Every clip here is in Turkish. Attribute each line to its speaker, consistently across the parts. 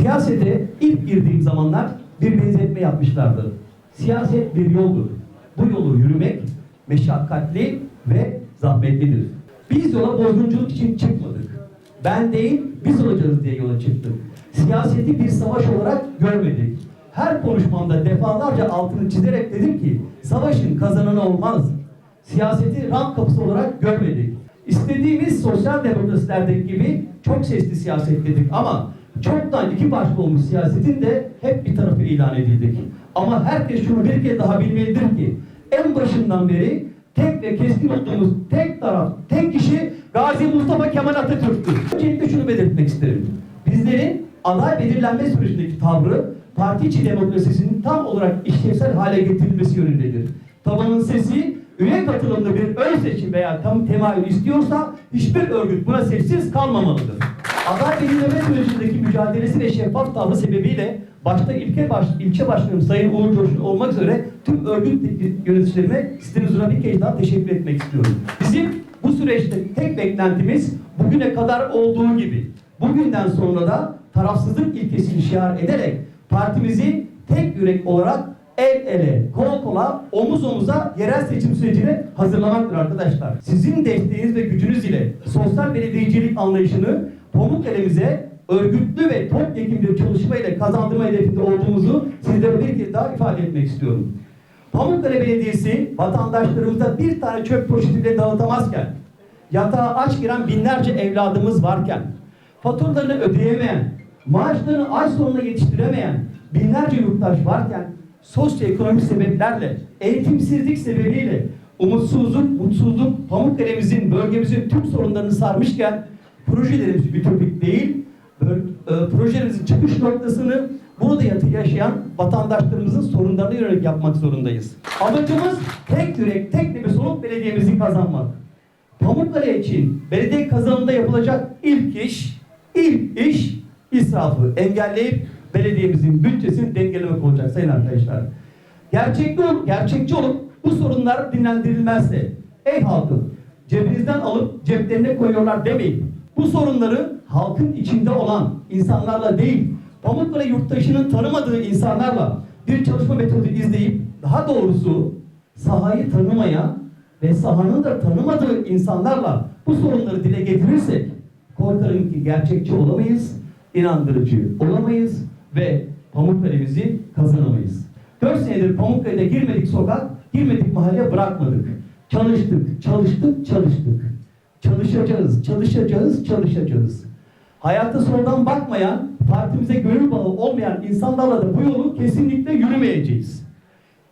Speaker 1: Siyasete ilk girdiğim zamanlar bir benzetme yapmışlardı. Siyaset bir yoldur. Bu yolu yürümek meşakkatli ve zahmetlidir. Biz yola bozgunculuk için çıkmadık. Ben değil, biz olacağız diye yola çıktık. Siyaseti bir savaş olarak görmedik. Her konuşmamda defalarca altını çizerek dedim ki, savaşın kazananı olmaz. Siyaseti rant kapısı olarak görmedik. İstediğimiz sosyal demokrasilerdeki gibi çok sesli siyaset dedik ama çoktan iki başlı olmuş siyasetin de hep bir tarafı ilan edildik. Ama herkes şunu bir kez daha bilmelidir ki en başından beri tek ve keskin olduğumuz tek taraf, tek kişi Gazi Mustafa Kemal Atatürk'tür. Öncelikle şunu belirtmek isterim. Bizlerin aday belirlenme sürecindeki tavrı parti içi demokrasisinin tam olarak işlevsel hale getirilmesi yönündedir. Tabanın sesi üye katılımlı bir ön seçim veya tam temayül istiyorsa hiçbir örgüt buna sessiz kalmamalıdır. Aday belirleme sürecindeki mücadelesi ve şeffaf tavrı sebebiyle başta ilke baş, ilçe başkanım Sayın Uğur Coşkun olmak üzere tüm örgüt yöneticilerime sizin bir kez daha teşekkür etmek istiyorum. Bizim bu süreçte tek beklentimiz bugüne kadar olduğu gibi bugünden sonra da tarafsızlık ilkesini şiar ederek partimizi tek yürek olarak el ele, kol kola, omuz omuza yerel seçim sürecine hazırlamaktır arkadaşlar. Sizin desteğiniz ve gücünüz ile sosyal belediyecilik anlayışını Pamukkale'mize örgütlü ve topyekun bir çalışma ile kazandırma hedefinde olduğumuzu sizlere bir kez daha ifade etmek istiyorum. Pamukkale Belediyesi vatandaşlarımıza bir tane çöp poşeti bile dağıtamazken, yatağa aç giren binlerce evladımız varken, faturalarını ödeyemeyen, maaşlarını ay sonuna yetiştiremeyen binlerce yurttaş varken, sosyoekonomik sebeplerle, eğitimsizlik sebebiyle, umutsuzluk, mutsuzluk Pamukkale'mizin, bölgemizin tüm sorunlarını sarmışken, projelerimizi bitirdik değil, e, projelerimizin çıkış noktasını burada yaşayan vatandaşlarımızın sorunlarına yönelik yapmak zorundayız. Amacımız tek yürek, tek nefes olup belediyemizi kazanmak. Pamukkale için belediye kazanımında yapılacak ilk iş, ilk iş israfı engelleyip belediyemizin bütçesini dengelemek olacak sayın arkadaşlar. Gerçekçi, ol, gerçekçi olup bu sorunlar dinlendirilmezse ey halkım cebinizden alıp ceplerine koyuyorlar demeyin. Bu sorunları halkın içinde olan insanlarla değil, Pamukkale yurttaşının tanımadığı insanlarla bir çalışma metodu izleyip daha doğrusu sahayı tanımayan ve sahanın da tanımadığı insanlarla bu sorunları dile getirirsek korkarım ki gerçekçi olamayız, inandırıcı olamayız ve Pamukkale'mizi kazanamayız. 4 senedir Pamukkale'de girmedik sokak, girmedik mahalle bırakmadık. Çalıştık, çalıştık, çalıştık. Çalışacağız, çalışacağız, çalışacağız. Hayata sonradan bakmayan, partimize gönül bağı olmayan insanlarla da bu yolu kesinlikle yürümeyeceğiz.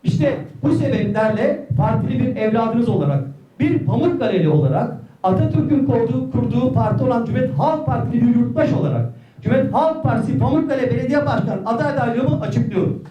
Speaker 1: İşte bu sebeplerle partili bir evladınız olarak, bir Pamukkale'li olarak, Atatürk'ün kurduğu, kurduğu parti olan Cumhuriyet Halk Partili bir yurttaş olarak, Cumhuriyet Halk Partisi Pamukkale Belediye Başkanı aday adaylığımı açıklıyorum.